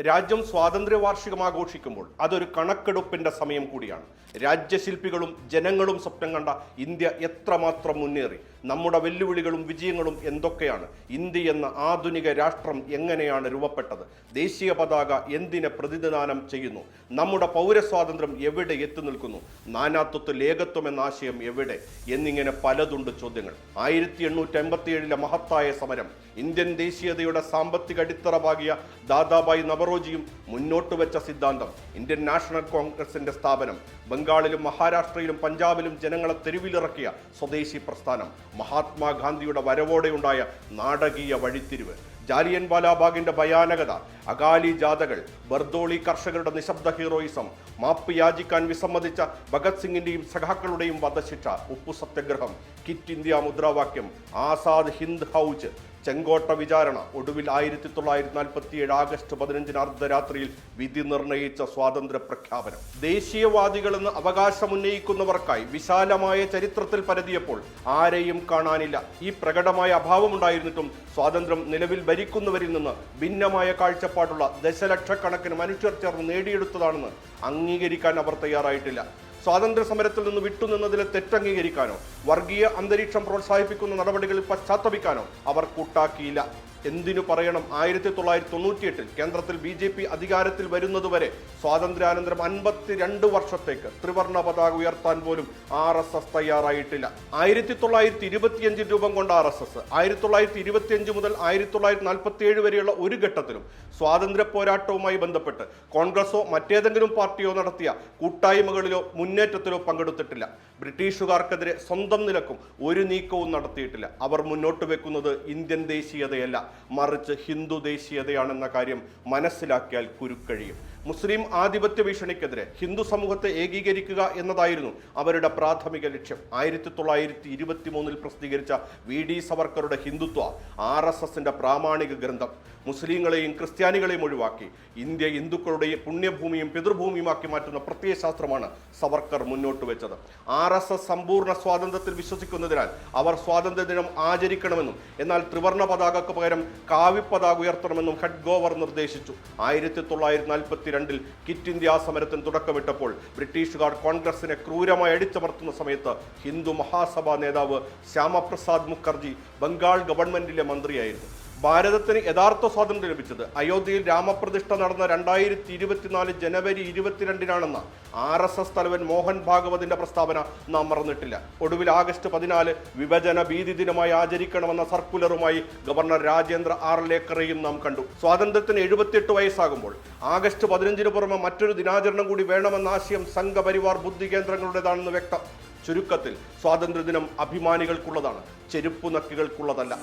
രാജ്യം സ്വാതന്ത്ര്യ വാർഷികം ആഘോഷിക്കുമ്പോൾ അതൊരു കണക്കെടുപ്പിന്റെ സമയം കൂടിയാണ്. രാജ്യശില്പികളും ജനങ്ങളും സ്വപ്നം കണ്ട ഇന്ത്യ എത്രമാത്രം മുന്നേറി. നമ്മുടെ വെല്ലുവിളികളും വിജയങ്ങളും എന്തൊക്കെയാണ്? ഇന്ത്യ എന്ന ആധുനിക രാഷ്ട്രം എങ്ങനെയാണ് രൂപപ്പെട്ടത്? ദേശീയ പതാക എന്തിനെ പ്രതിനിധാനം ചെയ്യുന്നു? നമ്മുടെ പൗരസ്വാതന്ത്ര്യം എവിടെ എത്തി നിൽക്കുന്നു? നാനാത്വത്തിൽ ഏകത്വം എന്ന ആശയം എവിടെ? എന്നിങ്ങനെ പലതുണ്ട് ചോദ്യങ്ങൾ. ആയിരത്തി എണ്ണൂറ്റി അമ്പത്തി ഏഴിലെ മഹത്തായ സമരം ഇന്ത്യൻ ദേശീയതയുടെ സാമ്പത്തിക അടിത്തറ ഭാഗിയ ദാദാബായി നവറോജിയും മുന്നോട്ട് വെച്ച സിദ്ധാന്തം ഇന്ത്യൻ നാഷണൽ കോൺഗ്രസിന്റെ സ്ഥാപനം ബംഗാളിലും മഹാരാഷ്ട്രയിലും പഞ്ചാബിലും ജനങ്ങളെ തെരുവിലിറക്കിയ സ്വദേശി പ്രസ്ഥാനം മഹാത്മാഗാന്ധിയുടെ വരവോടെയുണ്ടായ നാടകീയ വഴിത്തിരിവ്. ജാലിയൻ വാലാബാഗിന്റെ ഭയാനകത അകാലി ജാഥകൾ ബർദോളി കർഷകരുടെ നിശബ്ദ ഹീറോയിസം മാപ്പ് യാചിക്കാൻ വിസമ്മതിച്ച ഭഗത് സിംഗിന്റെയും സഖാക്കളുടെയും വധശിക്ഷ ഉപ്പു സത്യഗ്രഹം കിറ്റ് ഇന്ത്യ മുദ്രാവാക്യം ആസാദ് ഹിന്ദ് ഹൗജ് ചെങ്കോട്ട വിചാരണ. ഒടുവിൽ ആയിരത്തി തൊള്ളായിരത്തി നാൽപ്പത്തി ഏഴ് ആഗസ്റ്റ് പതിനഞ്ചിന് അർദ്ധരാത്രിയിൽ വിധി നിർണയിച്ച സ്വാതന്ത്ര്യ പ്രഖ്യാപനം ദേശീയവാദികളെന്ന് അവകാശമുന്നയിക്കുന്നവർക്കായി വിശാലമായ ചരിത്രത്തിൽ പരതിയപ്പോൾ ആരെയും കാണാനില്ല. ഈ പ്രകടമായ അഭാവമുണ്ടായിരുന്നിട്ടും സ്വാതന്ത്ര്യം നിലവിൽ ഭരിക്കുന്നവരിൽ നിന്ന് ഭിന്നമായ കാഴ്ചപ്പാടുള്ള ദശലക്ഷക്കണക്കിന് മനുഷ്യർ ചേർന്ന് നേടിയെടുത്തതാണെന്ന് അംഗീകരിക്കാൻ അവർ തയ്യാറായിട്ടില്ല. സ്വാതന്ത്ര്യ സമരത്തിൽ നിന്ന് വിട്ടുനിന്നതിലെ തെറ്റംഗീകരിക്കാനോ വർഗീയ അന്തരീക്ഷം പ്രോത്സാഹിപ്പിക്കുന്ന നടപടികളിൽ പശ്ചാത്തപിക്കാനോ അവർ കൂട്ടാക്കിയില്ല. എന്തിനു പറയണം? ആയിരത്തി തൊള്ളായിരത്തി തൊണ്ണൂറ്റിയെട്ടിൽ കേന്ദ്രത്തിൽ ബി ജെ പി അധികാരത്തിൽ വരുന്നതുവരെ സ്വാതന്ത്ര്യാനന്തരം അൻപത്തിരണ്ട് വർഷത്തേക്ക് ത്രിവർണ പതാക ഉയർത്താൻ പോലും ആർ എസ് എസ് തയ്യാറായിട്ടില്ല. ആയിരത്തി തൊള്ളായിരത്തി ഇരുപത്തിയഞ്ചിൽ രൂപം കൊണ്ട ആർ എസ് എസ് ആയിരത്തി തൊള്ളായിരത്തി ഇരുപത്തിയഞ്ച് മുതൽ ആയിരത്തി തൊള്ളായിരത്തി നാൽപ്പത്തി ഏഴ് വരെയുള്ള ഒരു ഘട്ടത്തിലും സ്വാതന്ത്ര്യ പോരാട്ടവുമായി ബന്ധപ്പെട്ട് കോൺഗ്രസോ മറ്റേതെങ്കിലും പാർട്ടിയോ നടത്തിയ കൂട്ടായ്മകളിലോ മുന്നേറ്റത്തിലോ പങ്കെടുത്തിട്ടില്ല. ബ്രിട്ടീഷുകാർക്കെതിരെ സ്വന്തം നിലക്കും ഒരു നീക്കവും നടത്തിയിട്ടില്ല. അവർ മുന്നോട്ട് വെക്കുന്നത് ഇന്ത്യൻ ദേശീയതയല്ല. മറിച്ച് ഹിന്ദു ദേശീയതയാണെന്ന കാര്യം മനസ്സിലാക്കിയാൽ കുരുക്കഴിയും. മുസ്ലിം ആധിപത്യ ഭീഷണിക്കെതിരെ ഹിന്ദു സമൂഹത്തെ ഏകീകരിക്കുക എന്നതായിരുന്നു അവരുടെ പ്രാഥമിക ലക്ഷ്യം. ആയിരത്തി തൊള്ളായിരത്തി ഇരുപത്തി മൂന്നിൽ പ്രസിദ്ധീകരിച്ച വി. ഡി. സവർക്കറുടെ ഹിന്ദുത്വ ആർ എസ് എസിന്റെ പ്രാമാണിക ഗ്രന്ഥം. മുസ്ലിങ്ങളെയും ക്രിസ്ത്യാനികളെയും ഒഴിവാക്കി ഇന്ത്യ ഹിന്ദുക്കളുടെയും പുണ്യഭൂമിയും പിതൃഭൂമിയുമാക്കി മാറ്റുന്ന പ്രത്യയശാസ്ത്രമാണ് സവർക്കർ മുന്നോട്ട് വെച്ചത്. ആർ എസ് എസ് സമ്പൂർണ സ്വാതന്ത്ര്യത്തിൽ വിശ്വസിക്കുന്നതിനാൽ അവർ സ്വാതന്ത്ര്യദിനം ആചരിക്കണമെന്നും എന്നാൽ ത്രിവർണ പതാകക്ക് പകരം കാവ്യപതാക ഉയർത്തണമെന്നും ഹെഡ്ഗോവർ നിർദ്ദേശിച്ചു. ആയിരത്തി തൊള്ളായിരത്തി നാൽപ്പത്തി രണ്ടിൽ കിറ്റ് ഇന്ത്യ സമരത്തിന് തുടക്കമിട്ടപ്പോൾ ബ്രിട്ടീഷുകാർ കോൺഗ്രസിനെ ക്രൂരമായി അടിച്ചമർത്തുന്ന സമയത്ത് ഹിന്ദു മഹാസഭാ നേതാവ് ശ്യാമപ്രസാദ് മുഖർജി ബംഗാൾ ഗവൺമെന്റിലെ മന്ത്രിയായിരുന്നു. ഭാരതത്തിന് യഥാർത്ഥ സ്വാതന്ത്ര്യം ലഭിച്ചത്. അയോധ്യയിൽ രാമപ്രതിഷ്ഠ നടന്ന രണ്ടായിരത്തി ഇരുപത്തിനാല് ജനുവരി ഇരുപത്തിരണ്ടിനാണെന്ന ആർ എസ് എസ് തലവൻ മോഹൻ ഭാഗവതിന്റെ പ്രസ്താവന നാം മറന്നിട്ടില്ല. ഒടുവിൽ ആഗസ്റ്റ് പതിനാല് വിഭജന ഭീതി ദിനമായി ആചരിക്കണമെന്ന സർക്കുലറുമായി ഗവർണർ രാജേന്ദ്ര ആർ ലേക്കറെയും നാം കണ്ടു. സ്വാതന്ത്ര്യത്തിന് എഴുപത്തിയെട്ട് വയസ്സാകുമ്പോൾ ആഗസ്റ്റ് പതിനഞ്ചിന് പുറമെ മറ്റൊരു ദിനാചരണം കൂടി വേണമെന്ന ആശയം സംഘപരിവാർ ബുദ്ധി കേന്ദ്രങ്ങളുടേതാണെന്ന് വ്യക്തം. ചുരുക്കത്തിൽ സ്വാതന്ത്ര്യദിനം അഭിമാനികൾക്കുള്ളതാണ് ചെരുപ്പു നക്കികൾക്കുള്ളതല്ല